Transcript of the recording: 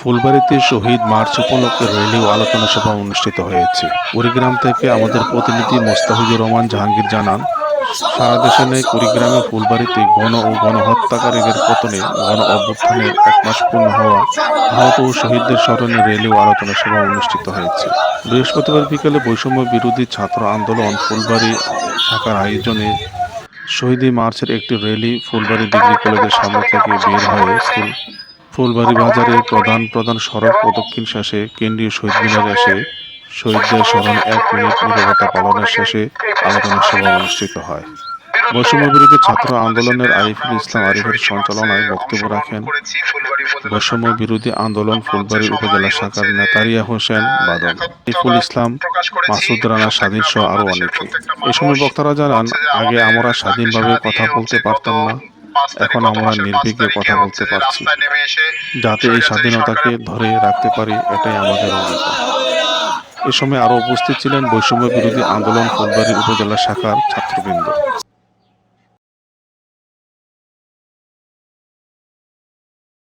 ফুলবাড়িতে শহীদ March উপলক্ষে rally ও আলোচনা সভা অনুষ্ঠিত হয়েছে। কুড়িগ্রাম থেকে আমাদের প্রতিনিধি মোস্তাফিজুর রহমান জাহাঙ্গীর জানান, সারা দেশে নেই কুড়িগ্রামে ফুলবাড়িতে গণ ও গণহত্যাকারীদের পতনে গণ অভ্যুত্থানের এক মাস পূর্ণ হওয়া আহত ও শহীদদের স্মরণে র্যালি ও আলোচনা সভা অনুষ্ঠিত হয়েছে। বৃহস্পতিবার বিকেলে বৈষম্য বিরোধী ছাত্র আন্দোলন ফুলবাড়ি শাখার আয়োজনে শহীদি মার্চের একটি র্যালি ফুলবাড়ি ডিগ্রি কলেজের সামনে থেকে বের হয়ে ফুলবাড়ি বাজারে প্রধান প্রধান সড়ক প্রদক্ষিণ শেষে কেন্দ্রীয় শহীদ মিনারে এসে শহীদদের স্মরণ এক মিনিট নিরবতা পালনের শেষে আলোচনা সভা অনুষ্ঠিত হয়। বৈষম্য বিরোধী ছাত্র আন্দোলনের আরিফুল ইসলাম আরিফের সঞ্চালনায় বক্তব্য রাখেন বৈষম্য বিরোধী আন্দোলন ফুলবাড়ি উপজেলা শাখার নেতারিয়া হোসেন বাদল। আরিফুল ইসলাম, মাসুদ রানা স্বাধীন সহ আরও অনেকে। এ সময় বক্তারা জানান, আগে আমরা স্বাধীনভাবে কথা বলতে পারতাম না। এখন আমরা নির্বিঘ্নে কথা বলতে পারছি। যাতে এই স্বাধীনতাকে ধরে রাখতে পারি এটাই আমাদের অঙ্গীকার। এ সময় আরও উপস্থিত ছিলেন বৈষম্য বিরোধী আন্দোলন ফুলবাড়ি উপজেলা শাখার ছাত্রবৃন্দ।